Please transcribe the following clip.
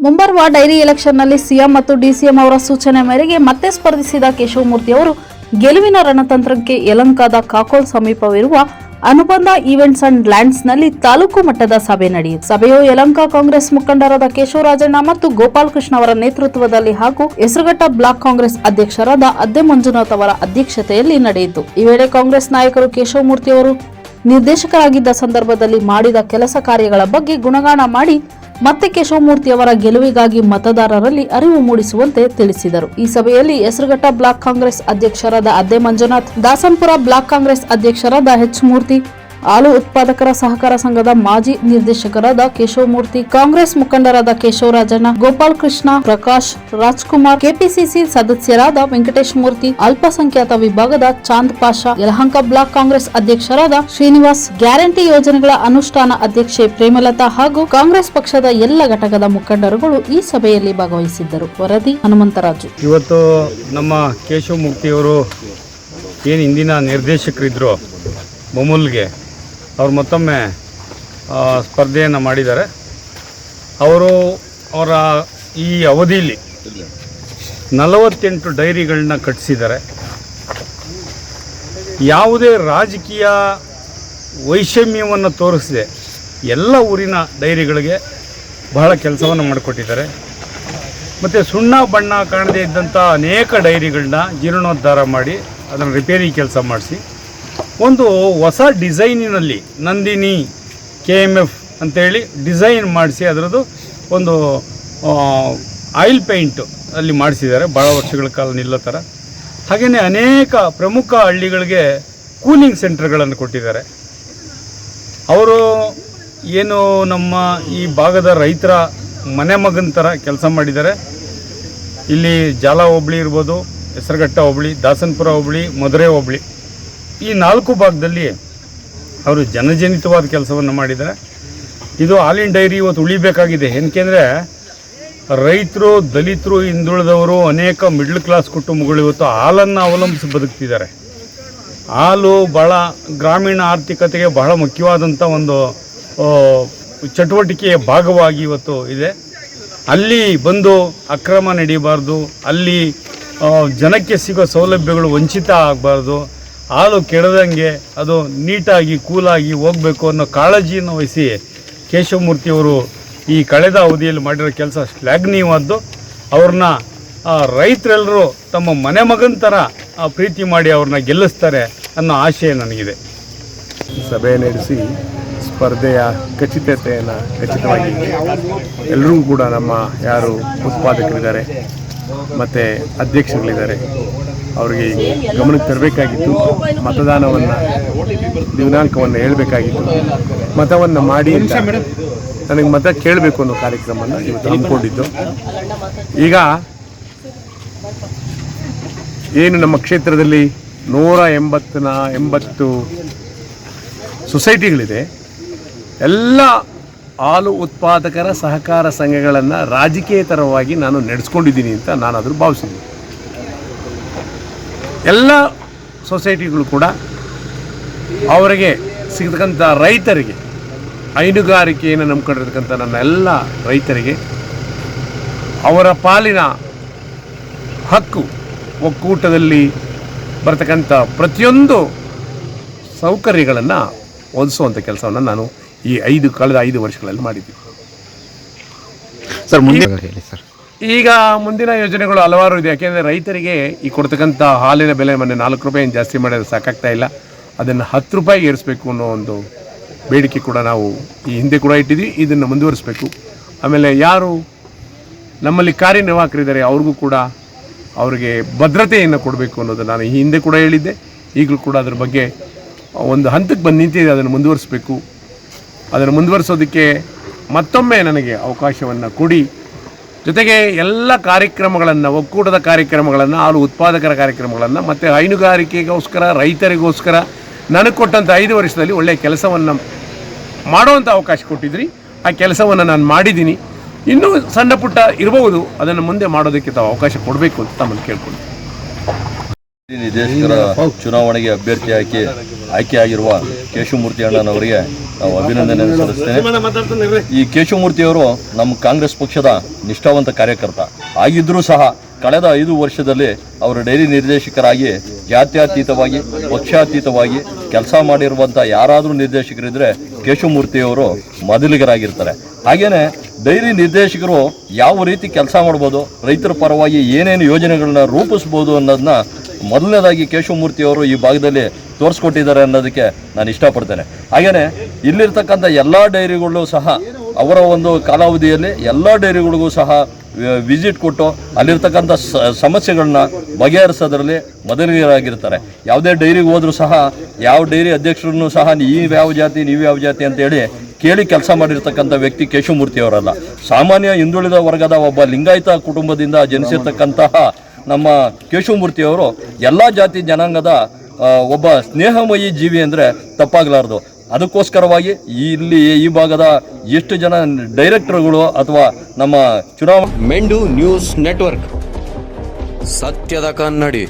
ಮುಂಬರುವ ಡೈರಿ ಎಲೆಕ್ಷನ್ನಲ್ಲಿ ಸಿಎಂ ಮತ್ತು ಡಿಸಿಎಂ ಅವರ ಸೂಚನೆ ಮೇರೆಗೆ ಮತ್ತೆ ಸ್ಪರ್ಧಿಸಿದ ಕೇಶವಮೂರ್ತಿ ಅವರು ಗೆಲುವಿನ ರಣತಂತ್ರಕ್ಕೆ ಯಲಂಕಾದ ಕಾಕೋಲ್ ಸಮೀಪವಿರುವ ಅನುಬಂಧ ಈವೆಂಟ್ಸ್ ಅಂಡ್ ಲ್ಯಾಂಡ್ಸ್ನಲ್ಲಿ ತಾಲೂಕು ಮಟ್ಟದ ಸಭೆ ನಡೆಯಿತು. ಸಭೆಯು ಯಲಂಕಾ ಕಾಂಗ್ರೆಸ್ ಮುಖಂಡರಾದ ಕೇಶವರಾಜಣ್ಣ ಮತ್ತು ಗೋಪಾಲ್ ಕೃಷ್ಣ ಅವರ ನೇತೃತ್ವದಲ್ಲಿ ಹಾಗೂ ಹೆಸರುಘಟ್ಟ ಬ್ಲಾಕ್ ಕಾಂಗ್ರೆಸ್ ಅಧ್ಯಕ್ಷರಾದ ಅದ್ದೆ ಮಂಜುನಾಥ್ ಅವರ ಅಧ್ಯಕ್ಷತೆಯಲ್ಲಿ ನಡೆಯಿತು. ಈ ವೇಳೆ ಕಾಂಗ್ರೆಸ್ ನಾಯಕರು ಕೇಶವಮೂರ್ತಿ ಅವರು ನಿರ್ದೇಶಕರಾಗಿದ್ದ ಸಂದರ್ಭದಲ್ಲಿ ಮಾಡಿದ ಕೆಲಸ ಕಾರ್ಯಗಳ ಬಗ್ಗೆ ಗುಣಗಾನ ಮಾಡಿ ಮತ್ತೆ ಕೇಶವಮೂರ್ತಿ ಅವರ ಗೆಲುವಿಗಾಗಿ ಮತದಾರರಲ್ಲಿ ಅರಿವು ಮೂಡಿಸುವಂತೆ ತಿಳಿಸಿದರು. ಈ ಸಭೆಯಲ್ಲಿ ಹೆಸರುಘಟ್ಟ ಬ್ಲಾಕ್ ಕಾಂಗ್ರೆಸ್ ಅಧ್ಯಕ್ಷರಾದ ಅದ್ದೆ ಮಂಜುನಾಥ್, ದಾಸನ್ಪುರ ಬ್ಲಾಕ್ ಕಾಂಗ್ರೆಸ್ ಅಧ್ಯಕ್ಷರಾದ ಎಚ್ ಮೂರ್ತಿ ಹಾಲು ಉತ್ಪಾದಕರ ಸಹಕಾರ ಸಂಘದ ಮಾಜಿ ನಿರ್ದೇಶಕರಾದ ಕೇಶವಮೂರ್ತಿ, ಕಾಂಗ್ರೆಸ್ ಮುಖಂಡರಾದ ಕೇಶವರಾಜಣ್ಣ, ಗೋಪಾಲ್ ಕೃಷ್ಣ, ಪ್ರಕಾಶ್ ರಾಜ್ಕುಮಾರ್, ಕೆಪಿಸಿಸಿ ಸದಸ್ಯರಾದ ವೆಂಕಟೇಶ್ ಮೂರ್ತಿ ಅಲ್ಪಸಂಖ್ಯಾತ ವಿಭಾಗದ ಚಾಂದ್ ಪಾಷಾ, ಯಲಹಂಕ ಬ್ಲಾಕ್ ಕಾಂಗ್ರೆಸ್ ಅಧ್ಯಕ್ಷರಾದ ಶ್ರೀನಿವಾಸ್, ಗ್ಯಾರಂಟಿ ಯೋಜನೆಗಳ ಅನುಷ್ಠಾನ ಅಧ್ಯಕ್ಷೆ ಪ್ರೇಮಲತಾ ಹಾಗೂ ಕಾಂಗ್ರೆಸ್ ಪಕ್ಷದ ಎಲ್ಲ ಘಟಕದ ಮುಖಂಡರುಗಳು ಈ ಸಭೆಯಲ್ಲಿ ಭಾಗವಹಿಸಿದ್ದರು. ವರದಿ ಹನುಮಂತರಾಜು. ಇವತ್ತು ನಮ್ಮ ಕೇಶವಮೂರ್ತಿಯವರು ಏನು ಹಿಂದಿನ ನಿರ್ದೇಶಕರಿದ್ದರು ಬೊಮ್ಮಲ್ಗೆ ಅವ್ರು ಮತ್ತೊಮ್ಮೆ ಸ್ಪರ್ಧೆಯನ್ನು ಮಾಡಿದ್ದಾರೆ. ಅವರು ಅವರ ಈ ಅವಧಿಯಲ್ಲಿ ನಲವತ್ತೆಂಟು ಡೈರಿಗಳನ್ನ ಕಟ್ಟಿಸಿದ್ದಾರೆ ಯಾವುದೇ ರಾಜಕೀಯ ವೈಷಮ್ಯವನ್ನು ತೋರಿಸದೆ ಎಲ್ಲ ಊರಿನ ಡೈರಿಗಳಿಗೆ ಬಹಳ ಕೆಲಸವನ್ನು ಮಾಡಿಕೊಟ್ಟಿದ್ದಾರೆ. ಮತ್ತು ಸುಣ್ಣ ಬಣ್ಣ ಕಾಣದೇ ಇದ್ದಂಥ ಅನೇಕ ಡೈರಿಗಳನ್ನ ಜೀರ್ಣೋದ್ಧಾರ ಮಾಡಿ ಅದನ್ನು ರಿಪೇರಿ ಕೆಲಸ ಮಾಡಿಸಿ. ಒಂದು ಹೊಸ ಡಿಸೈನಿನಲ್ಲಿ ನಂದಿನಿ, ಕೆ ಎಂ ಎಫ್ ಅಂತೇಳಿ ಡಿಸೈನ್ ಮಾಡಿಸಿ ಅದರದ್ದು ಒಂದು ಆಯಿಲ್ ಪೇಂಟು ಅಲ್ಲಿ ಮಾಡಿಸಿದ್ದಾರೆ. ಭಾಳ ವರ್ಷಗಳ ಕಾಲ ನಿಲ್ಲೋ ಥರ. ಹಾಗೆಯೇ ಅನೇಕ ಪ್ರಮುಖ ಹಳ್ಳಿಗಳಿಗೆ ಕೂಲಿಂಗ್ ಸೆಂಟರ್ಗಳನ್ನು ಕೊಟ್ಟಿದ್ದಾರೆ. ಅವರು ಏನು ನಮ್ಮ ಈ ಭಾಗದ ರೈತರ ಮನೆ ಮಗನ ಥರ ಕೆಲಸ ಮಾಡಿದ್ದಾರೆ. ಇಲ್ಲಿ ಜಾಲ ಹೋಬಳಿ ಇರ್ಬೋದು, ಹೆಸರುಘಟ್ಟ ಹೋಬಳಿ, ದಾಸನಪುರ ಹೋಬಳಿ ಮಧುರೆ ಹೋಬಳಿ. ಈ ನಾಲ್ಕು ಭಾಗದಲ್ಲಿ ಅವರು ಜನಜನಿತವಾದ ಕೆಲಸವನ್ನು ಮಾಡಿದ್ದಾರೆ. ಇದು ಹಾಲಿನ ಡೈರಿ ಇವತ್ತು ಉಳಿಬೇಕಾಗಿದೆ. ಏನಕ್ಕೆಂದರೆ ರೈತರು, ದಲಿತರು, ಹಿಂದುಳಿದವರು ಅನೇಕ ಮಿಡ್ಲ್ ಕ್ಲಾಸ್ ಕುಟುಂಬಗಳು ಇವತ್ತು ಹಾಲನ್ನು ಅವಲಂಬಿಸಿ ಬದುಕ್ತಿದ್ದಾರೆ. ಹಾಲು ಭಾಳ ಗ್ರಾಮೀಣ ಆರ್ಥಿಕತೆಗೆ ಬಹಳ ಮುಖ್ಯವಾದಂಥ ಒಂದು ಚಟುವಟಿಕೆಯ ಭಾಗವಾಗಿ ಇವತ್ತು ಇದೆ. ಅಲ್ಲಿ ಬಂದು ಅಕ್ರಮ ನಡೀಬಾರ್ದು. ಅಲ್ಲಿ ಜನಕ್ಕೆ ಸಿಗೋ ಸೌಲಭ್ಯಗಳು ವಂಚಿತ ಆಗಬಾರ್ದು. ಹಾಲು ಕೆಡದಂಗೆ ಅದು ನೀಟಾಗಿ ಕೂಲಾಗಿ ಹೋಗಬೇಕು ಅನ್ನೋ ಕಾಳಜಿಯನ್ನು ವಹಿಸಿ ಕೇಶವಮೂರ್ತಿಯವರು ಈ ಕಳೆದ ಅವಧಿಯಲ್ಲಿ ಮಾಡಿರೋ ಕೆಲಸ ಶ್ಲಾಘನೀಯವಾದ್ದು. ಅವ್ರನ್ನ ರೈತರೆಲ್ಲರೂ ತಮ್ಮ ಮನೆ ಮಗನ ಥರ ಪ್ರೀತಿ ಮಾಡಿ ಅವ್ರನ್ನ ಗೆಲ್ಲಿಸ್ತಾರೆ ಅನ್ನೋ ಆಶಯ ನನಗಿದೆ. ಸಭೆ ನಡೆಸಿ ಸ್ಪರ್ಧೆಯ ಖಚಿತತೆಯನ್ನು ಖಚಿತವಾಗಿ ಎಲ್ಲರಿಗೂ ಕೂಡ ನಮ್ಮ ಯಾರು ಉತ್ಪಾದಕರಿದ್ದಾರೆ, ಮತ್ತು ಅಧ್ಯಕ್ಷಗಳಿದ್ದಾರೆ ಅವರಿಗೆ ಗಮನಕ್ಕೆ ತರಬೇಕಾಗಿತ್ತು. ಮತದಾನವನ್ನು ದಿನಾಂಕವನ್ನು ಹೇಳಬೇಕಾಗಿತ್ತು. ಮತವನ್ನು ಮಾಡಿ ನನಗೆ ಮತ ಕೇಳಬೇಕು ಅನ್ನೋ ಕಾರ್ಯಕ್ರಮವನ್ನು ಇವತ್ತು ಹಮ್ಮಿಕೊಂಡಿದ್ದು. ಈಗ ಏನು ನಮ್ಮ ಕ್ಷೇತ್ರದಲ್ಲಿ ನೂರ ಎಂಬತ್ತನ, ಎಂಬತ್ತು ಸೊಸೈಟಿಗಳಿದೆ. ಎಲ್ಲ ಹಾಲು ಉತ್ಪಾದಕರ ಸಹಕಾರ ಸಂಘಗಳನ್ನು ರಾಜಕೀಯೇತರವಾಗಿ ನಾನು ನಡೆಸ್ಕೊಂಡಿದ್ದೀನಿ ಅಂತ ನಾನು ಅದನ್ನು ಭಾವಿಸಿದ್ದೀನಿ. ಎಲ್ಲ ಸೊಸೈಟಿಗಳು ಕೂಡ ಅವರಿಗೆ ಸಿಗತಕ್ಕಂಥ ರೈತರಿಗೆ ಹೈನುಗಾರಿಕೆಯನ್ನು ನಂಬ್ಕೊಂಡಿರ್ತಕ್ಕಂಥ ನನ್ನ ಎಲ್ಲ ರೈತರಿಗೆ ಅವರ ಪಾಲಿನ ಹಕ್ಕು ಒಕ್ಕೂಟದಲ್ಲಿ ಬರ್ತಕ್ಕಂಥ ಪ್ರತಿಯೊಂದು ಸೌಕರ್ಯಗಳನ್ನು ಒದಗಿಸುವಂಥ ಕೆಲಸವನ್ನು ನಾನು ಈ ಐದು ಕಳೆದ ಐದು ವರ್ಷಗಳಲ್ಲಿ ಮಾಡಿದ್ದೀನಿ. ಸರ್ ಮುಂದೆ ಹೇಳಿ ಸರ್. ಈಗ ಮುಂದಿನ ಯೋಜನೆಗಳು ಹಲವಾರು ಇದೆ. ಯಾಕೆಂದರೆ ರೈತರಿಗೆ ಈ ಕೊಡ್ತಕ್ಕಂಥ ಹಾಲಿನ ಬೆಲೆ ಮೊನ್ನೆ ನಾಲ್ಕು ರೂಪಾಯಿ ಏನು ಜಾಸ್ತಿ ಮಾಡಿದ್ರೆ ಸಾಕಾಗ್ತಾ ಇಲ್ಲ. ಅದನ್ನು ಹತ್ತು ರೂಪಾಯಿಗೆ ಏರಿಸಬೇಕು ಅನ್ನೋ ಒಂದು ಬೇಡಿಕೆ ಕೂಡ ನಾವು ಈ ಹಿಂದೆ ಕೂಡ ಇಟ್ಟಿದ್ವಿ. ಇದನ್ನು ಮುಂದುವರಿಸಬೇಕು. ಆಮೇಲೆ ಯಾರು ನಮ್ಮಲ್ಲಿ ಕಾರ್ಯನಿರ್ವಾಹಕರಿದ್ದಾರೆ, ಅವ್ರಿಗೂ ಕೂಡ ಅವರಿಗೆ ಭದ್ರತೆಯನ್ನು ಕೊಡಬೇಕು ಅನ್ನೋದು ನಾನು ಈ ಹಿಂದೆ ಕೂಡ ಹೇಳಿದ್ದೆ. ಈಗಲೂ ಕೂಡ ಅದ್ರ ಬಗ್ಗೆ ಒಂದು ಹಂತಕ್ಕೆ ಬಂದು ನಿಂತಿದೆ. ಅದನ್ನು ಮುಂದುವರಿಸಬೇಕು. ಅದನ್ನು ಮುಂದುವರಿಸೋದಕ್ಕೆ ಮತ್ತೊಮ್ಮೆ ನನಗೆ ಅವಕಾಶವನ್ನು ಕೊಡಿ. ಜೊತೆಗೆ ಎಲ್ಲ ಕಾರ್ಯಕ್ರಮಗಳನ್ನು, ಒಕ್ಕೂಟದ ಕಾರ್ಯಕ್ರಮಗಳನ್ನು, ಹಾಲು ಉತ್ಪಾದಕರ ಕಾರ್ಯಕ್ರಮಗಳನ್ನು, ಮತ್ತು ಹೈನುಗಾರಿಕೆಗೋಸ್ಕರ, ರೈತರಿಗೋಸ್ಕರ ನನಗೆ ಕೊಟ್ಟಂಥ ಐದು ವರ್ಷದಲ್ಲಿ ಒಳ್ಳೆಯ ಕೆಲಸವನ್ನು ಮಾಡುವಂಥ ಅವಕಾಶ ಕೊಟ್ಟಿದ್ರಿ. ಆ ಕೆಲಸವನ್ನು ನಾನು ಮಾಡಿದ್ದೀನಿ. ಇನ್ನೂ ಸಣ್ಣ ಪುಟ್ಟ ಇರಬಹುದು, ಅದನ್ನು ಮುಂದೆ ಮಾಡೋದಕ್ಕೆ ತಾವು ಅವಕಾಶ ಕೊಡಬೇಕು ಅಂತ ತಮ್ಮಲ್ಲಿ ಕೇಳ್ಕೊಂಡು ನಿರ್ದೇಶಕರ ಚುನಾವಣೆಗೆ ಅಭ್ಯರ್ಥಿ ಆಯ್ಕೆ ಆಯ್ಕೆಯಾಗಿರುವ ಕೇಶವಮೂರ್ತಿ ಅಣ್ಣನವರಿಗೆ ನಾವು ಅಭಿನಂದನೆ ಸಲ್ಲಿಸ್ತೇನೆ. ಈ ಕೇಶವಮೂರ್ತಿಯವರು ನಮ್ಮ ಕಾಂಗ್ರೆಸ್ ಪಕ್ಷದ ನಿಷ್ಠಾವಂತ ಕಾರ್ಯಕರ್ತ. ಆಗಿದ್ದರೂ ಸಹ ಕಳೆದ ಐದು ವರ್ಷದಲ್ಲಿ ಅವರು ಡೈರಿ ನಿರ್ದೇಶಕರಾಗಿ, ಜಾತ್ಯತೀತವಾಗಿ, ಪಕ್ಷಾತೀತವಾಗಿ ಕೆಲಸ ಮಾಡಿರುವಂಥ ಯಾರಾದರೂ ನಿರ್ದೇಶಕರಿದ್ದರೆ ಕೇಶವಮೂರ್ತಿಯವರು ಮೊದಲಿಗರಾಗಿರ್ತಾರೆ. ಹಾಗೆಯೇ ಡೈರಿ ನಿರ್ದೇಶಕರು ಯಾವ ರೀತಿ ಕೆಲಸ ಮಾಡ್ಬೋದು, ರೈತರ ಪರವಾಗಿ ಏನೇನು ಯೋಜನೆಗಳನ್ನ ರೂಪಿಸ್ಬೋದು ಅನ್ನೋದನ್ನ ಮೊದಲನೇದಾಗಿ ಕೇಶವಮೂರ್ತಿಯವರು ಈ ಭಾಗದಲ್ಲಿ ತೋರಿಸ್ಕೊಟ್ಟಿದ್ದಾರೆ ಅನ್ನೋದಕ್ಕೆ ನಾನು ಇಷ್ಟಪಡ್ತೇನೆ. ಹಾಗೆಯೇ ಇಲ್ಲಿರ್ತಕ್ಕಂಥ ಎಲ್ಲ ಡೈರಿಗಳು ಸಹ ಅವರ ಒಂದು ಕಾಲಾವಧಿಯಲ್ಲಿ ಎಲ್ಲ ಡೈರಿಗಳಿಗೂ ಸಹ ವಿಸಿಟ್ ಕೊಟ್ಟು ಅಲ್ಲಿರ್ತಕ್ಕಂಥ ಸಮಸ್ಯೆಗಳನ್ನ ಬಗೆಹರಿಸೋದ್ರಲ್ಲಿ ಮೊದಲಿಗರಾಗಿರ್ತಾರೆ ಯಾವುದೇ ಡೈರಿಗೆ ಹೋದರೂ ಸಹ, ಯಾವ ಡೈರಿ ಅಧ್ಯಕ್ಷರನ್ನು ಸಹ ನೀವು ಯಾವ ಜಾತಿ, ನೀವು ಯಾವ ಜಾತಿ ಅಂತೇಳಿ ಕೇಳಿ ಕೆಲಸ ಮಾಡಿರ್ತಕ್ಕಂಥ ವ್ಯಕ್ತಿ ಕೇಶವಮೂರ್ತಿ ಅವರಲ್ಲ. ಸಾಮಾನ್ಯ ಹಿಂದುಳಿದ ವರ್ಗದ ಒಬ್ಬ ಲಿಂಗಾಯತ ಕುಟುಂಬದಿಂದ ಜನಿಸಿರ್ತಕ್ಕಂತಹ ನಮ್ಮ ಕೇಶವಮೂರ್ತಿಯವರು ಎಲ್ಲ ಜಾತಿ ಜನಾಂಗದ ಒಬ್ಬ ಸ್ನೇಹಮಯಿ ಜೀವಿ ಅಂದರೆ ತಪ್ಪಾಗಲಾರ್ದು. ಅದಕ್ಕೋಸ್ಕರವಾಗಿ ಇಲ್ಲಿ ಈ ಭಾಗದ ಎಷ್ಟು ಜನ ಡೈರೆಕ್ಟರ್ಗಳು ಅಥವಾ ನಮ್ಮ ಚುನಾವಣೆ ಮೆಂಡು ನ್ಯೂಸ್ ನೆಟ್ವರ್ಕ್. ಸತ್ಯದ ಕನ್ನಡಿ.